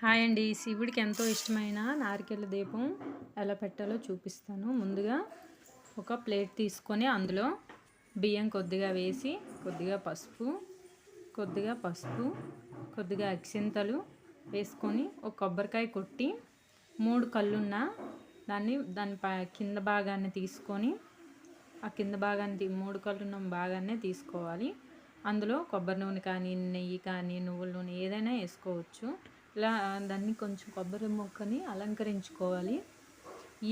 Hi అండి. శివుడికి ఎంతో ఇష్టమైన నారికెళ్ళ దీపం ఎలా పెట్టాలో చూపిస్తాను. ముందుగా ఒక ప్లేట్ తీసుకొని అందులో బియ్యం కొద్దిగా వేసి కొద్దిగా పసుపు కొద్దిగా పసుపు కొద్దిగా అక్షింతలు వేసుకొని ఒక కొబ్బరికాయ కొట్టి మూడు కళ్ళున్న దాన్ని దాని కింద భాగాన్ని తీసుకొని ఆ కింద భాగాన్ని మూడు కళ్ళున్న భాగాన్ని తీసుకోవాలి. అందులో కొబ్బరి నూనె కానీ నెయ్యి కానీ నువ్వుల నూనె ఏదైనా వేసుకోవచ్చు. ఇలా దాన్ని కొంచెం కొబ్బరి మొక్కని అలంకరించుకోవాలి.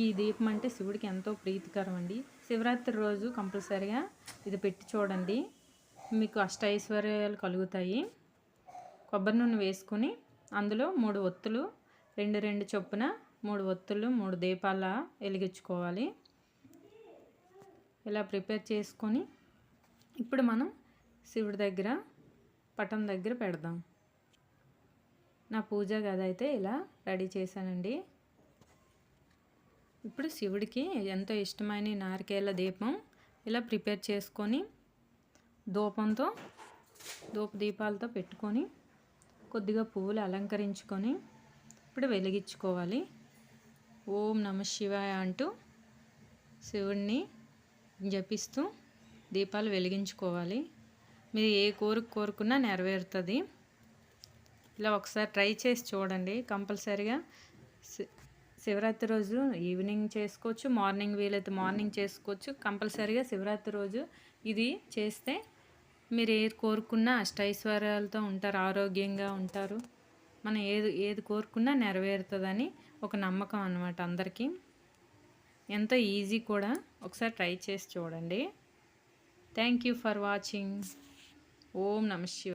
ఈ దీపం అంటే శివుడికి ఎంతో ప్రీతికరం అండి. శివరాత్రి రోజు కంపల్సరిగా ఇది పెట్టి చూడండి. మీకు అష్టైశ్వర్యాలు కలుగుతాయి. కొబ్బరి నూనె వేసుకొని అందులో మూడు ఒత్తులు రెండు రెండు చొప్పున మూడు ఒత్తులు మూడు దీపాల వెలిగించుకోవాలి. ఇలా ప్రిపేర్ చేసుకొని ఇప్పుడు మనం శివుడి దగ్గర పటం దగ్గర పెడదాం. నా పూజ గది అయితే ఇలా రెడీ చేశానండి. ఇప్పుడు శివుడికి ఎంతో ఇష్టమైన నారికేళ్ళ దీపం ఇలా ప్రిపేర్ చేసుకొని దూపంతో దూప దీపాలతో పెట్టుకొని కొద్దిగా పువ్వులు అలంకరించుకొని ఇప్పుడు వెలిగించుకోవాలి. ఓం నమ శివాయ అంటూ శివుడిని జపిస్తూ దీపాలు వెలిగించుకోవాలి. మీరు ఏ కోరిక కోరుకున్నా నెరవేరుతుంది. ఇలా ఒకసారి ట్రై చేసి చూడండి కంపల్సరిగా. శివరాత్రి రోజు ఈవినింగ్ చేసుకోవచ్చు మార్నింగ్ వీలైతే మార్నింగ్ చేసుకోవచ్చు. కంపల్సరీగా శివరాత్రి రోజు ఇది చేస్తే మీరు ఏది కోరుకున్నా అష్టైశ్వర్యాలతో ఉంటారు ఆరోగ్యంగా ఉంటారు. మనం ఏది ఏది కోరుకున్నా నెరవేరుతుందని ఒక నమ్మకం అనమాట అందరికీ. ఎంతో ఈజీ కూడా ఒకసారి ట్రై చేసి చూడండి. Thank you for watching. Om Namah Shiva